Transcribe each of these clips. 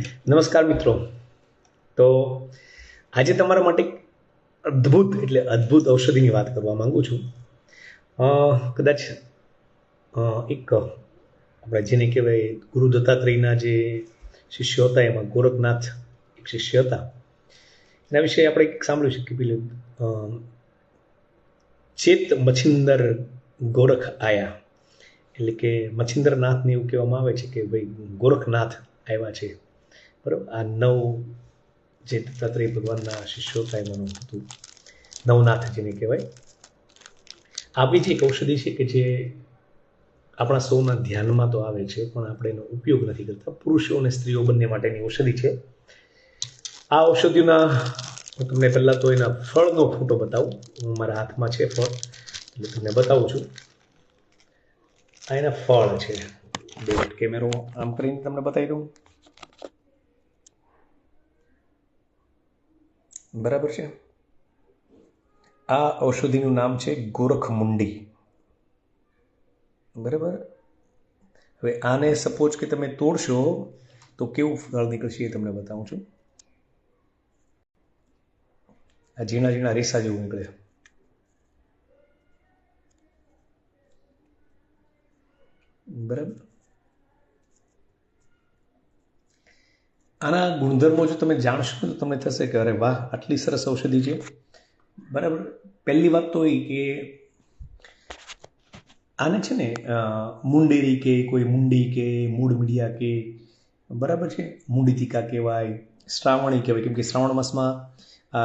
નમસ્કાર મિત્રો. તો આજે તમારા માટે અદ્ભુત એટલે અદ્ભુત ઔષધિની વાત કરવા માગું છું. કદાચ એક આપણે જેને કહેવાય ગુરુ દત્તાત્રેયના જે શિષ્યો હતા, એમાં ગોરખનાથ એક શિષ્ય હતા. એના વિશે આપણે એક સાંભળ્યું છે કે પેલું ચેત મછિંદર ગોરખ આયા. એટલે કે મચ્છિન્દ્રનાથને એવું કહેવામાં આવે છે કે ભાઈ ગોરખનાથ આવ્યા છે. બરાબર? આ નવ જે દત્તાત્રેય ભગવાનના શિષ્યો હતા એમાંનું હતું. નવનાથ જેને કહેવાય આવી જે એક ઔષધિ છે કે જે આપણા સૌના ધ્યાનમાં તો આવે છે, પણ આપણે એનો ઉપયોગ નથી કરતા. પુરુષો અને સ્ત્રીઓ બંને માટેની ઔષધિ છે. આ ઔષધિના હું તમને પહેલાં તો એના ફળનો ફોટો બતાવું. હું મારા હાથમાં છે ફળ, એટલે તમને બતાવું છું. આ એના ફળ છે. કેમેરો આમ કરીને તમને બતાવી દઉં. બરાબર છે? આ ઔષધિનું નામ છે ગોરખમુંડી બરાબર? હવે આને સપોઝ કે તમે તોડશો, તો કેવું ફળ નીકળશે એ તમને બતાવું છું. આ ઝીણા ઝીણા રેસા જેવું નીકળે. બરાબર? આના ગુણધર્મો જો તમે જાણશો તો તમને થશે કે અરે વાહ, આટલી સરસ ઔષધિ છે. બરાબર? પહેલી વાત તો એ કે આને છે ને મુંડેરી કે, કોઈ મુંડી કે, મૂળ મીડિયા કે, બરાબર છે? મૂડીતિકા કહેવાય, શ્રાવણી કહેવાય. કેમ કે શ્રાવણ માસમાં આ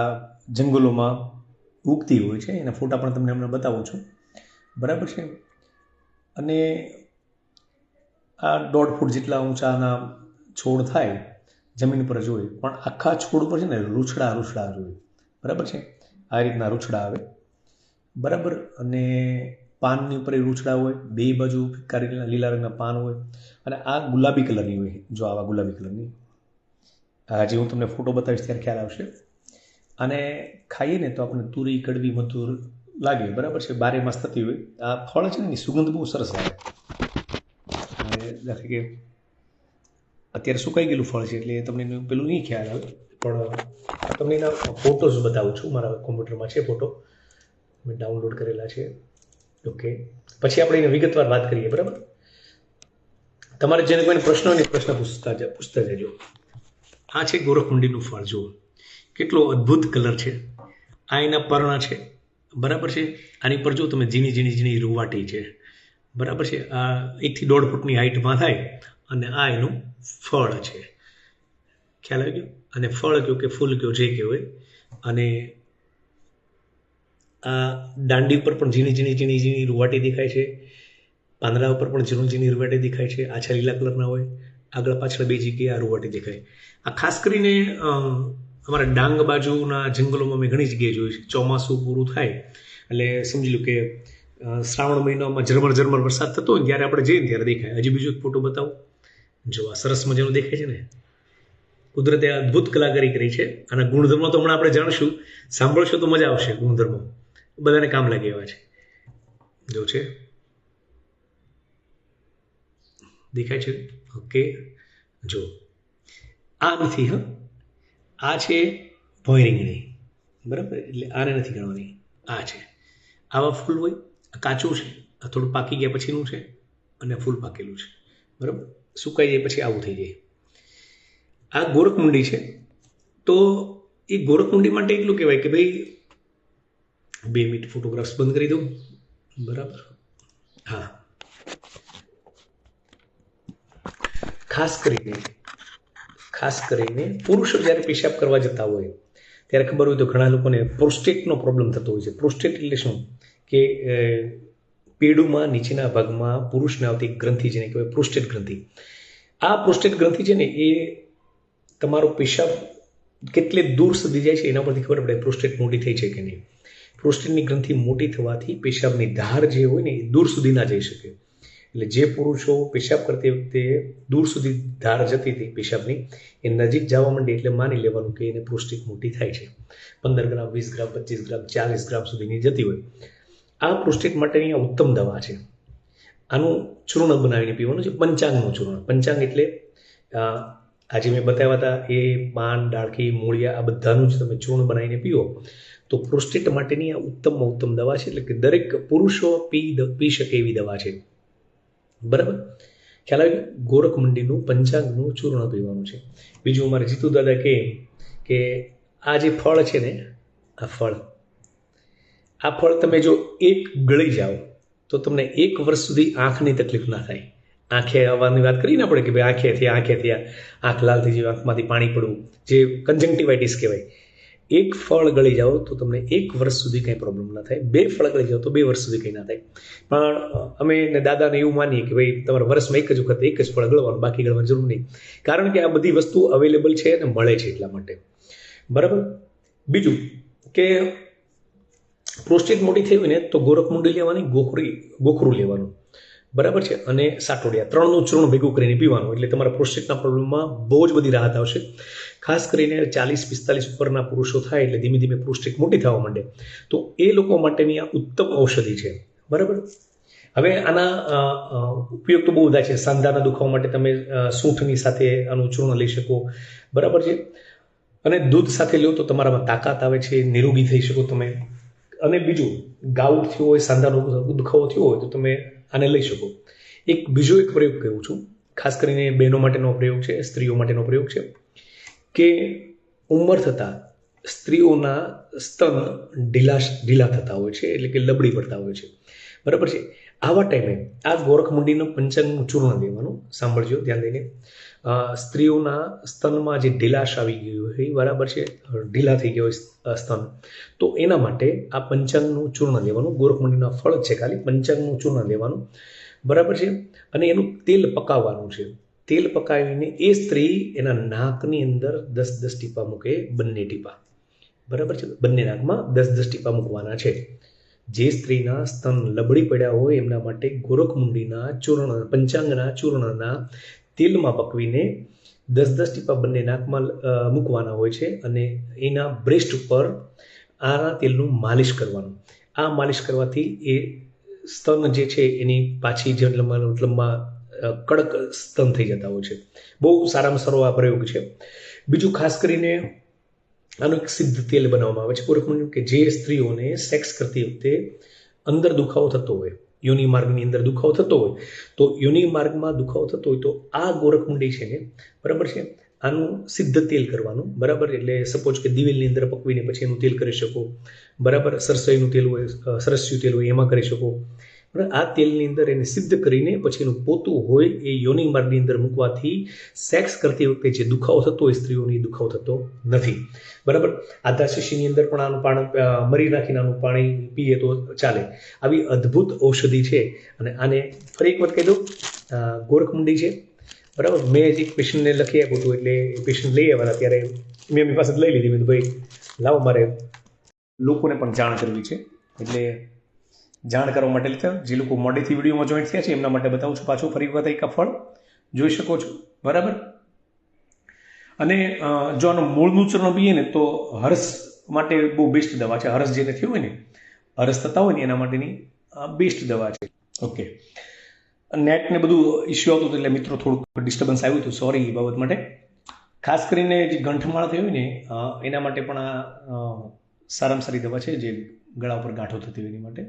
જંગલોમાં ઉગતી હોય છે. એના ફોટા પણ તમને હમણાં બતાવું છું. બરાબર છે? અને આ દોઢ ફૂટ જેટલા ઊંચાના છોડ થાય જમીન પર જોઈએ પણ આખા છોડ પર છે ને રૂછડા રૂછડા જોઈએ બરાબર છે? આ રીતના રૂછડા આવે. બરાબર? અને પાનની ઉપર એ રૂછડા હોય, બે બાજુ ફિક્કા લીલા રંગના પાન હોય, અને આ ગુલાબી કલરની હોય, જો આવા ગુલાબી કલરની. આ જે હું તમને ફોટો બતાવીશ ત્યારે ખ્યાલ આવશે. અને ખાઈએ ને તો આપણને તુરી, કડવી, મધુર લાગે. બરાબર છે? બારે માસ થતી હોય. આ ફળ છે ને સુગંધ બહુ સરસ અને દાખલા કે અત્યારે સુકાઈ ગયેલું ફળ છે? એટલે તમને પેલું નહીં ખ્યાલ આવે. પણ તમને એના ફોટોઝ બતાવું છું. મારા કોમ્પ્યુટરમાં છે ફોટો મેં ડાઉનલોડ કરેલા છે. ઓકે પછી આપણે એને વિગતવાર વાત કરીએ, બરાબર? તમારે જેને કોઈને પ્રશ્ન ને પ્રશ્ન પૂછતા પૂછતા જજો. આ છે ગોરખમુંડીનું ફળ, જુઓ. કેટલો અદ્ભુત કલર છે. આ એના પર્ણ છે. બરાબર છે? આની પર જો તમે ઝીણી ઝીણી ઝીણી રૂવાટી છે. બરાબર છે? આ એકથી દોઢ ફૂટની હાઇટમાં થાય. અને આ એનું ફળ છે. ખ્યાલ આવી ગયો? અને ફળ કયો કે ફૂલ કયો જે કહેવાય અને આ દાંડી ઉપર પણ ઝીણી ઝીણી ઝીણી ઝીણી રૂવાટી દેખાય છે. પાંદડા ઉપર પણ ઝીણું ઝીણી રૂવાટી દેખાય છે. આછા લીલા કલરના હોય. આગળ પાછળ બે જગ્યાએ આ રૂવાટી દેખાય. આ ખાસ કરીને અમારા ડાંગ બાજુના જંગલોમાં મેં ઘણી જગ્યાએ જોયું છે. ચોમાસું પૂરું થાય એટલે સમજી લો કે શ્રાવણ મહિનામાં ઝરમર ઝરમર વરસાદ થતો હોય ત્યારે આપણે જઈએ ત્યારે દેખાય. હજી બીજો એક ફોટો બતાવો. જો આ સરસ મજાનું દેખાય છે ને? કુદરતે અદ્ભુત કલાકારી કરી છે. અને ગુણધર્મો તો હમણાં આપણે જાણશું. સાંભળશો તો મજા આવશે ગુણધર્મો. બધાને કામ લાગે એવા છે. જો છે. દેખાય છે? ઓકે. જો. આ નથી, હા? આ છે ભોયરીંગણી. બરાબર? એટલે આને નથી ગણવાની. આ છે. આવા ફૂલ હોય કાચું છે, આ થોડું પાકી ગયા પછીનું છે, અને ફૂલ પાકેલું છે. બરાબર? સુકાઈ જાય પછી આવું થઈ જાય. આ ગોરખમુંડી છે. તો એ ગોરખમુંડી માટે એટલું કહેવાય કે ભાઈ, બે મિનિટ ફોટોગ્રાફ્સ બંધ કરી દઉં બરાબર? હા. ખાસ કરીને ખાસ કરીને પુરુષો જ્યારે પેશાબ કરવા જતા હોય, ત્યારે ખબર હોય તો ઘણા લોકોને પ્રોસ્ટેટનો પ્રોબ્લેમ થતો હોય છે. પ્રોસ્ટેટ એટલે શું? કે પેડુમાં, નીચેના ભાગમાં પુરુષને આવતી ગ્રંથિ જેને કહેવાય પ્રોસ્ટેટ ગ્રંથિ. આ પ્રોસ્ટેટ ગ્રંથિ છે ને, એ તમારો પેશાબ કેટલે દૂર સુધી જાય છે એના પરથી ખબર પડે પ્રોસ્ટેટ મોટી થઈ છે કે નહીં. પ્રોસ્ટેટની ગ્રંથિ મોટી થવાથી પેશાબની ધાર જે હોય ને, એ દૂર સુધી ના જઈ શકે. એટલે જે પુરુષો પેશાબ કરતી વખતે દૂર સુધી ધાર જતી હતી પેશાબની, એ નજીક જવા માંડી એટલે માની લેવાનું કે એને પ્રોસ્ટેટ મોટી થાય છે. પંદર ગ્રામ, વીસ ગ્રામ, પચીસ ગ્રામ, ચાલીસ ગ્રામ સુધીની જતી હોય. આ પ્રોસ્ટેટ માટેની આ ઉત્તમ દવા છે. આનું ચૂર્ણ બનાવીને પીવાનું છે, પંચાંગનું ચૂર્ણ. પંચાંગ એટલે આજે મેં બતાવ્યા હતા, એ પાન, ડાળખી, મૂળિયા, આ બધાનું જ તમે ચૂર્ણ બનાવીને પીવો તો પ્રોસ્ટેટ માટેની આ ઉત્તમમાં ઉત્તમ દવા છે, એટલે કે દરેક પુરુષો પી પી શકે એવી દવા છે. બરાબર? ખ્યાલ આવી? ગોરખ મંડીનું પંચાંગનું ચૂર્ણ પીવાનું છે. બીજું અમારે જીતુ દાદા કહે કે, આ જે ફળ છે ને, આ ફળ આ ફળ તમે જો એક ગળી જાઓ, તો તમને એક વર્ષ સુધી આંખની તકલીફ ના થાય. આંખે આવવાની વાત કરીને આપણે કે ભાઈ આંખે થયા આંખે થયા, આંખ લાલ થઈ જાય, આંખમાંથી પાણી પડવું જે કન્જંક્ટિવાઇટિસ કહેવાય. એક ફળ ગળી જાઓ તો તમને એક વર્ષ સુધી કંઈ પ્રોબ્લેમ ના થાય. બે ફળ ગળી જાઓ તો બે વર્ષ સુધી કંઈ ના થાય. પણ અમે ને દાદાને એવું માનીએ કે ભાઈ તમારે વર્ષમાં એક જ વખત એક જ ફળ ગળવાનું, બાકી ગળવાની જરૂર નહીં. કારણ કે આ બધી વસ્તુ અવેલેબલ છે અને મળે છે એટલા માટે. બરાબર? બીજું કે પ્રોસ્ટેટ મોટી થઈ હોય ને તો ગોરખમુંડી લેવાની, ગોખરી, ગોખરું લેવાનું. બરાબર છે? અને સાટોડિયા, ત્રણનું ચૂર્ણ ભેગું કરીને પીવાનું. એટલે તમારા પ્રોસ્ટેટના પ્રોબ્લેમમાં બહુ જ બધી રાહત આવશે. ખાસ કરીને ચાલીસ, પિસ્તાલીસ ઉપરના પુરુષો થાય એટલે ધીમે ધીમે પ્રોસ્ટેટ મોટી થવા માંડે. તો એ લોકો માટેની આ ઉત્તમ ઔષધિ છે. બરાબર? હવે આના ઉપયોગ તો બહુ બધા છે. સાંધાના દુખાવા માટે તમે સૂંઠની સાથે આનું ચૂર્ણ લઈ શકો. બરાબર છે? અને દૂધ સાથે લો તો તમારામાં તાકાત આવે છે, નિરોગી થઈ શકો તમે. અને બીજું ગાઉટ થયો હોય, સાંધાનો દુખાવો થયો હોય, તો તમે આને લઈ શકો. એક બીજો એક પ્રયોગ કહું છું. ખાસ કરીને બહેનો માટેનો પ્રયોગ છે, સ્ત્રીઓ માટેનો પ્રયોગ છે, કે ઉંમર થતાં સ્ત્રીઓના સ્તન ઢીલા ઢીલા થતા હોય છે, એટલે કે લબડી પડતા હોય છે. બરાબર છે? આવા ટાઈમે આ ગોરખમુંડીનું પંચાંગનું ચૂર્ણ દેવાનું, સાંભળજો, ધ્યાન દઈને. સ્ત્રીઓના સ્તનમાં જે ઢીલાશ આવી ગયું હોય બરાબર છે, ઢીલા થઈ ગયો હોય સ્તન. તો એના માટે આ પંચાંગનું ચૂર્ણ લેવાનું ગોરખમુંડીના ફળ છે ખાલી, પંચાંગનું ચૂર્ણ લેવાનું બરાબર છે? અને એનું તેલ પકાવવાનું છે. તેલ પકાવીને એ સ્ત્રી એના નાકની અંદર દસ દસ ટીપા મૂકે, બંને ટીપા. બરાબર છે? બંને નાકમાં દસ દસ ટીપા મૂકવાના છે. જે સ્ત્રીના સ્તન લબડી પડ્યા હોય એમના માટે ગોરખમુંડીના ચૂર્ણ, પંચાંગના, ચૂર્ણના તેલમાં પકવીને દસ દસ ટીપા બંને નાકમાં મૂકવાના હોય છે અને એના બ્રેસ્ટ ઉપર આના તેલનું માલિશ કરવાનું. આ માલિશ કરવાથી એ સ્તન જે છે એની પાછી જે લંબા લંબા કડક સ્તન થઈ જતા હોય છે. બહુ સારામાં સારો આ પ્રયોગ છે. બીજું ખાસ કરીને આનું એક સિદ્ધ તેલ બનાવવામાં આવે છે. કોરકમંડળ કે જે સ્ત્રીઓને સેક્સ કરતી વખતે અંદર દુખાવો થતો હોય, યોનિ માર્ગની અંદર દુખાવો થતો હોય, તો યોનિ માર્ગમાં દુખાવો થતો હોય તો આ ગોરખમુંડી છે ને, બરાબર છે? આનું સિદ્ધ તેલ કરવાનું, બરાબર? એટલે સપોઝ કે દિવેલની અંદર પકવીને પછી એનું તેલ કરી શકો, બરાબર? સરસઈનું તેલ હોય સરસ્યું તેલ હોય, એમાં કરી શકો. આ તેલની અંદર એને સિદ્ધ કરીને પછી એનું પોતું હોય એ યોનિ માર્ગની અંદર મૂકવાથી સેક્સ કરતી વખતે જે દુખાવો થતો હોય સ્ત્રીઓને દુખાવો થતો નથી. બરાબર? આધા શીશીની અંદર પણ આનું પાણી મરી નાખીને આનું પાણી પીએ તો ચાલે. આવી અદ્ભુત ઔષધિ છે અને આને ફરી એક વખત કહી દઉં ગોરખમુંડી છે. બરાબર? મેં એક પેશન્ટને લખી આપ્યું હતું એટલે પેશન્ટ લઈ હતા ત્યારે મેં એમની પાસે લઈ લીધી. મેં ભાઈ, લાવો મારે. લોકોને પણ જાણ કરવી છે. એટલે જાણ કરવા માટે લીધા. જે લોકો મોડેથી વિડીયોમાં જોઈન્ટ થયા છે, એમના માટે બતાવું છું પાછું ફરી વખત એક ફળ જોઈ શકો છો. બરાબર? અને જો આનું મૂળનું ચૂર્ણ પીએ ને, તો હર્ષ માટે બહુ બેસ્ટ દવા છે. હર્ષ જેને થયું હોય ને, હર્ષ થતા હોય ને, એના માટેની બેસ્ટ દવા છે. ઓકે નેટ ને બધું ઇસ્યુ આવતું હતું એટલે મિત્રો થોડુંક ડિસ્ટર્બન્સ આવ્યું હતું. સોરી એ બાબત માટે. ખાસ કરીને જે ગંઠમાળ થઈ હોય ને એના માટે પણ આ સારામાં સારી દવા છે જે ગળા ઉપર ગાંઠો થતી હોય એની માટે.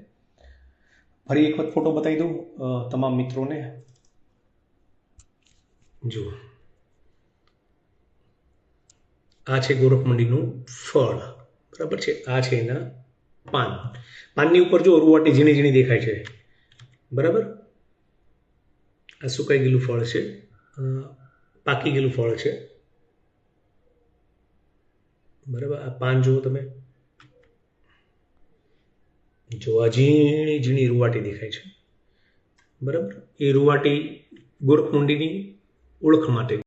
ફરી એક વખત ફોટો બતાવી દઉં તમામ મિત્રોને. જુઓ. આ છે ગોરખમંડીનું ફળ. બરાબર છે? આ છે એના પાન. પાનની ઉપર જો રૂવાટી ઝીણી ઝીણી દેખાય છે. બરાબર? આ સુકાઈ ગયેલું ફળ છે. પાકી ગયેલું ફળ છે. બરાબર? આ પાન જુઓ તમે. જો આ ઝીણી ઝીણી રૂવાટી દેખાય છે. બરાબર? એ રૂવાટી ગોરખમુંડીની ઓળખ માટે